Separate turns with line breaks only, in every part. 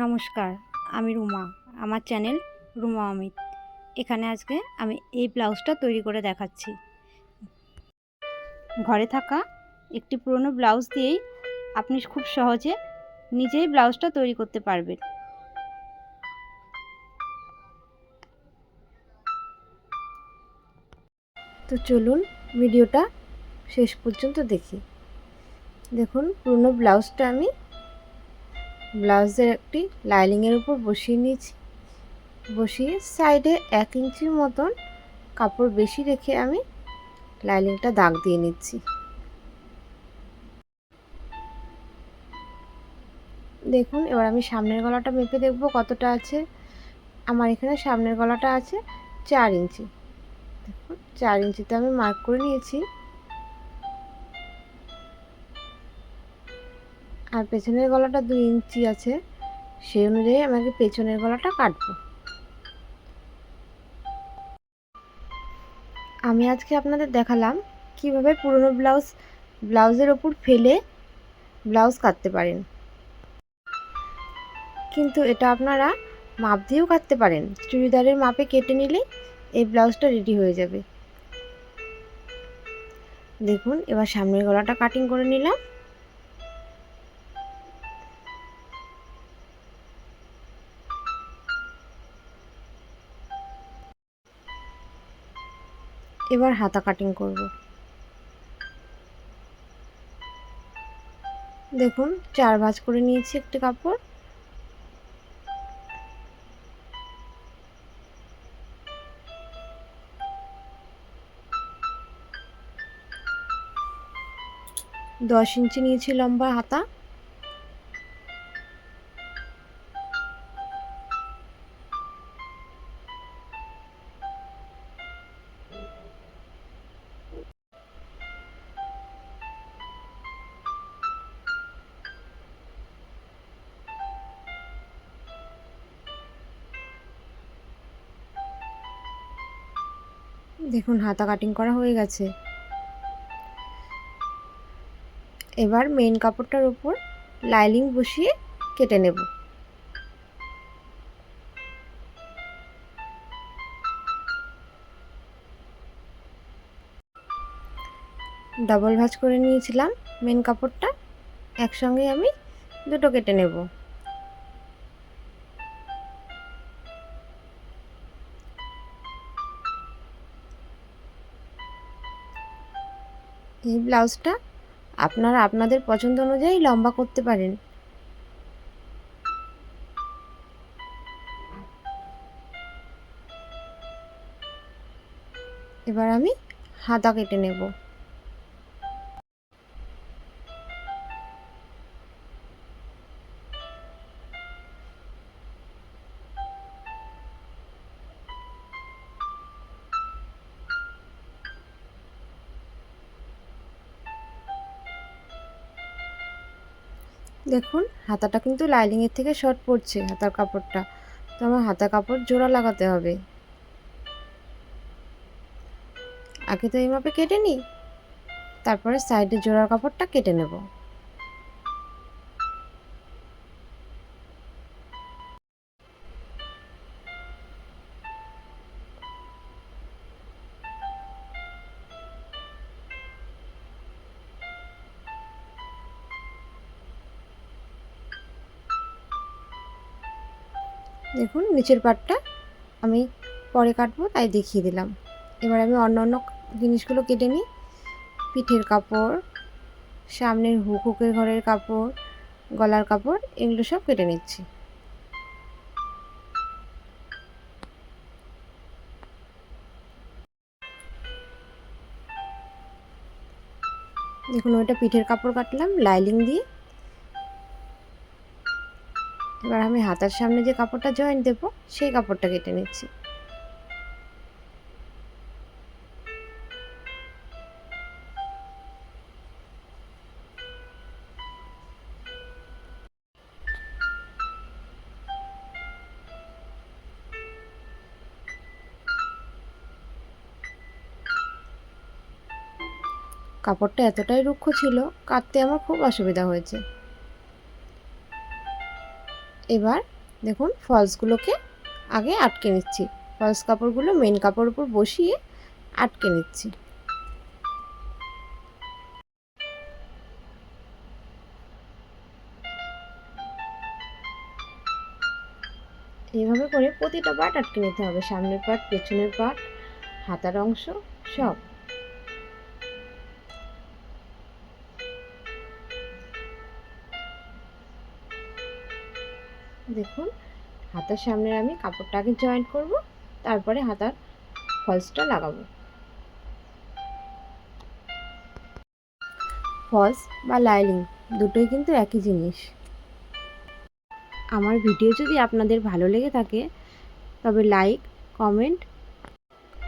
নমস্কার, আমি রুমা। আমার চ্যানেল রুমা অমিত। এখানে আজকে আমি এই ব্লাউজটা তৈরি করে দেখাচ্ছি। ঘরে থাকা একটি পুরনো ব্লাউজ দিয়েই আপনি খুব সহজে নিজেই ব্লাউজটা তৈরি করতে পারবেন।
তো চলুন ভিডিওটা শেষ পর্যন্ত দেখি। দেখুন, পুরনো ব্লাউজটা আমি ব্লাউজের একটি লাইনিংয়ের উপর বসিয়ে নিয়েছি। বসিয়ে সাইডে এক ইঞ্চির মতন কাপড় বেশি রেখে আমি লাইনিংটা দাগ দিয়ে নিচ্ছি। দেখুন, এবার আমি সামনের গলাটা মেপে দেখব কতটা আছে। আমার এখানে সামনের গলাটা আছে চার ইঞ্চি। দেখুন, চার ইঞ্চিতে আমি মার্ক করে নিয়েছি। আর পেছনের গলাটা দুই ইঞ্চি আছে, সেই অনুযায়ী আমাকে পেছনের গলাটা কাটবো। আমি আজকে আপনাদের দেখালাম কীভাবে পুরনো ব্লাউজ, ব্লাউজের ওপর ফেলে ব্লাউজ কাটতে পারেন। কিন্তু এটা আপনারা মাপ দিয়েও কাটতে পারেন। চুড়িদারের মাপে কেটে নিলে এই ব্লাউজটা রেডি হয়ে যাবে। দেখুন, এবার সামনের গলাটা কাটিং করে নিলাম। এবার হাতা কাটিং করব। দেখুন, চার ভাঁজ করে নিয়েছি একটি কাপড়। দশ ইঞ্চি নিয়েছি লম্বা হাতা। দেখুন, হাতা কাটিং করা হয়ে গেছে। এবার মেন কাপড়টার উপর লাইলিং বসিয়ে কেটে নেব। ডাবল ভাঁজ করে নিয়েছিলাম মেন কাপড়টা। একসঙ্গে আমি দুটো কেটে নেব। এই ব্লাউজটা আপনারা আপনাদের পছন্দ অনুযায়ী লম্বা করতে পারেন। এবার আমি হাতা কেটে নেব। দেখুন, হাতাটা কিন্তু লাইনিংয়ের থেকে শর্ট পড়ছে হাতার কাপড়টা। তো আমার হাতা কাপড় জোড়া লাগাতে হবে। আগে তো এই মাপে কেটে নিই। তারপরে সাইডে জোড়ার কাপড়টা কেটে নেব। দেখুন, নিচের পাটটা আমি পরে কাটবো, তাই দেখিয়ে দিলাম। এবার আমি অন্য অন্য জিনিসগুলো কেটে নিই। পিঠের কাপড়, সামনের হুক হুকের ঘরের কাপড়, গলার কাপড়, এগুলো সব কেটে নিচ্ছি। দেখুন, ওইটা পিঠের কাপড় কাটলাম, লাইলিং দিয়ে। এবার আমি হাতার সামনে যে কাপড়টা জয়েন্ট দেবো, সেই কাপড়টা কেটে নিচ্ছি। কাপড়টা এতটাই রুক্ষ ছিল, কাটতে আমার খুব অসুবিধা হয়েছে। এবার দেখুন ফলসগুলোকে আগে আটকে নিচ্ছি। ফলস কাপড়গুলো মেন কাপড় উপর বসিয়ে আটকে নিচ্ছি। এইভাবে করে প্রতিটা পার্ট আটকে নিতে হবে। সামনের পার্ট পেছনের পার্ট হাতার অংশ, সব। দেখুন, হাতার সামনে আমি কাপড়টা আগে জয়েন্ট করব, তারপরে হাতার ফলসটা লাগাবো। ফলস বা লাইলিং দুটোই কিন্তু একই জিনিস। আমার ভিডিও যদি আপনাদের ভালো লেগে থাকে, তবে লাইক কমেন্ট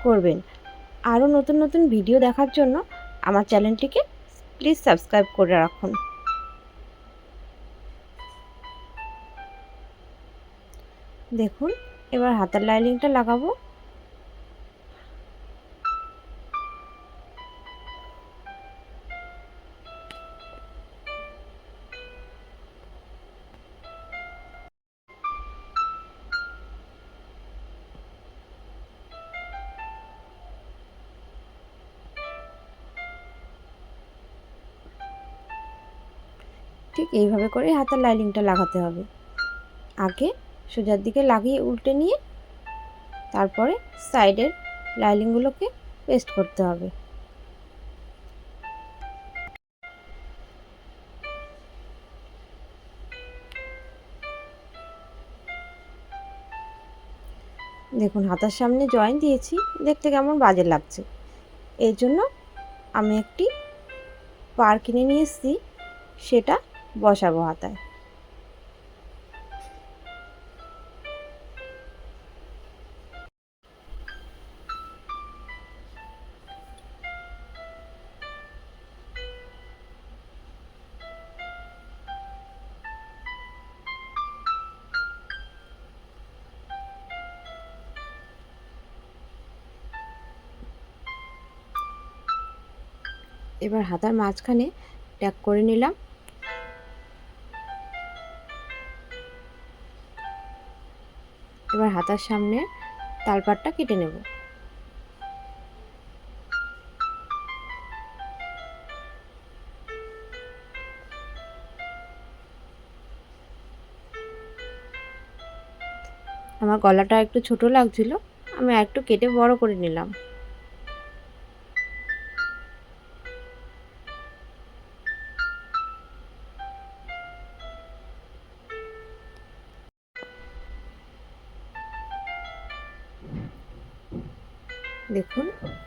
করবেন। আরও নতুন নতুন ভিডিও দেখার জন্য আমার চ্যানেলটিকে প্লিজ সাবস্ক্রাইব করে রাখুন। দেখুন এবার হাতের লাইনিংটা লাগাবো। ঠিক এইভাবে করে হাতের লাইনিংটা লাগাতে হবে। আগে সোজার দিকে লাগিয়ে উল্টে নিয়ে তারপরে সাইডের লাইনিংগুলোকে পেস্ট করতে হবে। দেখুন, হাতার সামনে জয়েন দিয়েছি, দেখতে কেমন বাজে লাগছে। এই জন্য আমি একটি পার কিনে নিয়ে এসেছি, সেটা বসাবো হাতায়। এবার হাতার মাঝখানে ট্যাগ করে নিলাম। এবার হাতার সামনে তালপাটটা কেটে নেব। আমার গলাটা একটু ছোট লাগছিল, আমি একটু কেটে বড় করে নিলাম।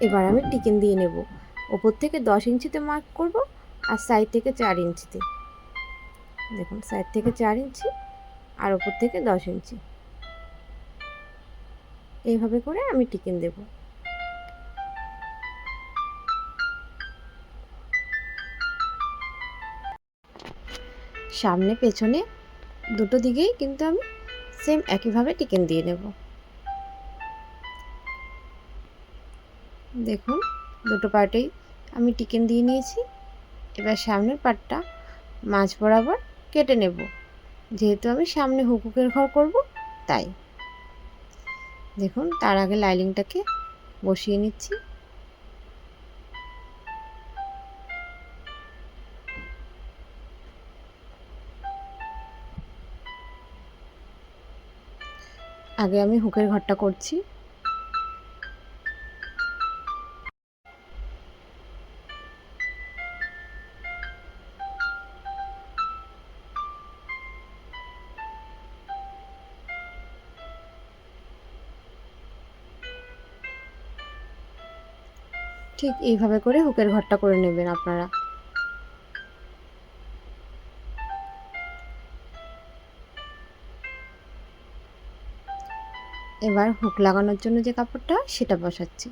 এবার আমি টিকেন দিয়ে নেব। ওপর থেকে দশ ইঞ্চিতে মার্ক করব আর সাইড থেকে চার ইঞ্চিতে। দেখুন সাইড থেকে চার ইঞ্চি আর ওপর থেকে দশ ইঞ্চি। এইভাবে করে আমি টিকেন দেব। সামনে, পেছনে দুটো দিকেই কিন্তু আমি সেম একইভাবে টিকেন দিয়ে নেব। দেখুন, দুটো পার্টেই আমি টিকেন দিয়ে নিয়েছি। এবার সামনের পার্টটা মাঝ বরাবর কেটে নেব। যেহেতু আমি সামনে হুকুকের ঘর করব, তাই। দেখুন, তার আগে লাইলিংটাকে বসিয়ে নিচ্ছি। আগে আমি হুকের ঘরটা করছি। ঠিক এইভাবে করে হুকের ঘরটা করে নেবেন আপনারা। এবার হুক লাগানোর জন্য যে কাপড়টা, সেটা বসাচ্ছি।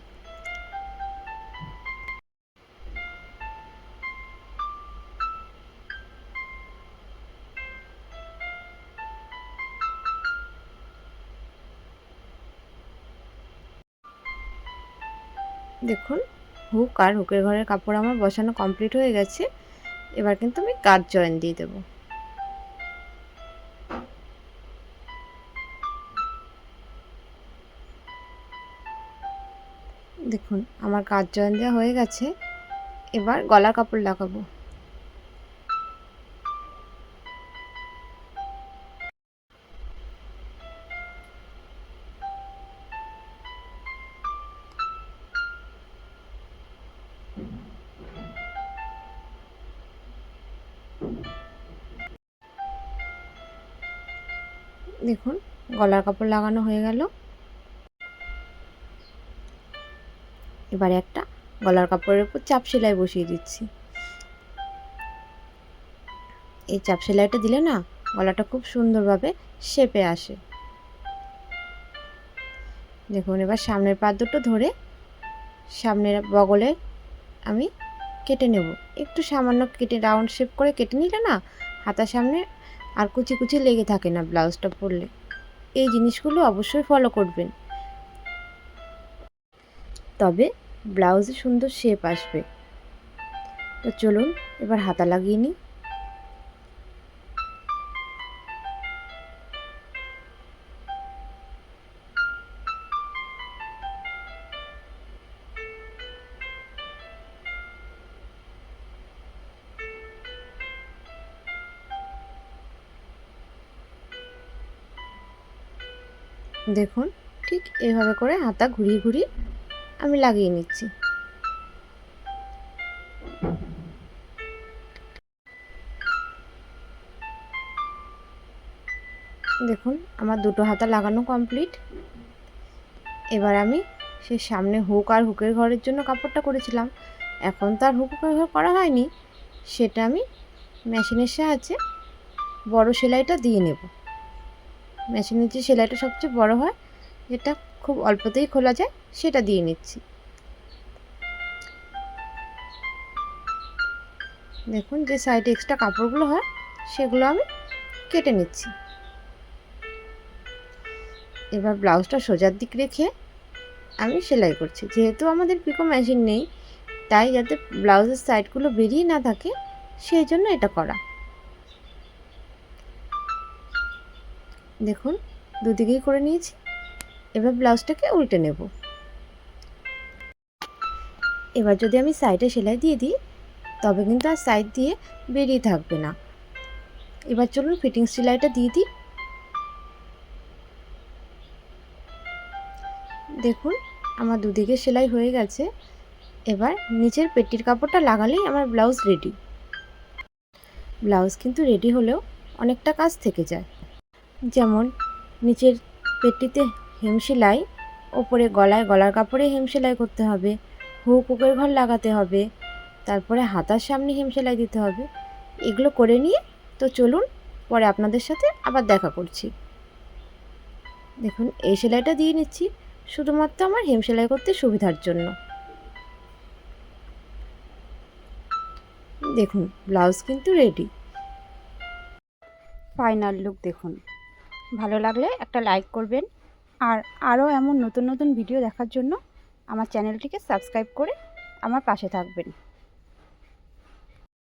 দেখুন হুক আর হুকের ঘরের কাপড় আমার বসানো কমপ্লিট হয়ে গেছে, এবার কিন্তু আমি কাজ জয়েন দিয়ে দেবো। দেখুন, আমার কাজ জয়েন দেওয়া হয়ে গেছে, এবার গলার কাপড় লাগাবো। দেখুন, গলার কাপড় লাগানো হয়ে গেল। এবারে একটা গলার কাপড়ের উপর চাপ সেলাই বসিয়ে দিচ্ছি। এই চাপ সেলাইটা দিলে না, গলাটা খুব সুন্দরভাবে শেপে আসে। দেখুন, এবার সামনের পা দুটো ধরে সামনের বগলে আমি কেটে নেব। একটু সামান্য কেটে, রাউন্ড শেপ করে কেটে নিলে না, হাতার সামনে আর কুচি কুচি লেগে থাকে না ব্লাউজটা পরলে। এই জিনিসগুলো অবশ্যই ফলো করবেন। তবে ব্লাউজে সুন্দর শেপ আসবে। তো চলুন, এবার হাতা লাগিয়ে নিই। দেখুন, ঠিক এভাবে করে হাতা ঘুরিয়ে ঘুরিয়ে আমি লাগিয়ে নিচ্ছি। দেখুন, আমার দুটো হাতা লাগানো কমপ্লিট এবার আমি সে সামনে হুক আর হুকের ঘরের জন্য কাপড়টা করেছিলাম। এখন তার হুক হুকের ঘর করা হয়নি। সেটা আমি মেশিনের সাহায্যে বড় সেলাইটা দিয়ে নেব। মেশিনের যে সেলাইটা সবচেয়ে বড় হয়। যেটা খুব অল্পতেই খোলা যায়, সেটা দিয়ে নিচ্ছি। দেখুন যে সাইডে এক্সট্রা কাপড়গুলো হয়, সেগুলো আমি কেটে নিচ্ছি। এবার ব্লাউজটা সোজার দিক রেখে আমি সেলাই করছি। যেহেতু আমাদের পিকো মেশিন নেই, তাই যাতে ব্লাউজের সাইডগুলো বেরিয়ে না থাকে, সেই জন্য এটা করা। দেখুন, দুদিকেই করে নিয়েছি। এবার ব্লাউজটাকে উল্টে নেব। এবার যদি আমি সাইডে সেলাই দিয়ে দিই, তবে কিন্তু আর সাইড দিয়ে বেরিয়ে থাকবে না। এবার চলুন ফিটিং সেলাইটা দিয়ে দিই। দেখুন, আমার দুদিকে সেলাই হয়ে গেছে। এবার নিচের পেটির কাপড়টা লাগালেই আমার ব্লাউজ রেডি। ব্লাউজ কিন্তু রেডি হলেও অনেকটা কাজ থেকে যায়। যেমন নিচের পেটিতে হেম সেলাই ওপরে গলায় গলার কাপড়ে হেম সেলাই করতে হবে হুক হুকের ঘর লাগাতে হবে, তারপরে হাতার সামনে হেম সেলাই দিতে হবে। এগুলো করে নিয়ে তো চলুন পরে আপনাদের সাথে আবার দেখা করছি। দেখুন, এই সেলাইটা দিয়ে নিচ্ছি শুধুমাত্র আমার হেম সেলাই করতে সুবিধার জন্য। দেখুন, ব্লাউজ কিন্তু রেডি
ফাইনাল লুক দেখুন। ভালো লাগলে একটা লাইক করবেন। আর আরও এমন নতুন নতুন ভিডিও দেখার জন্য আমার চ্যানেলটিকে সাবস্ক্রাইব করে আমার পাশে থাকবেন।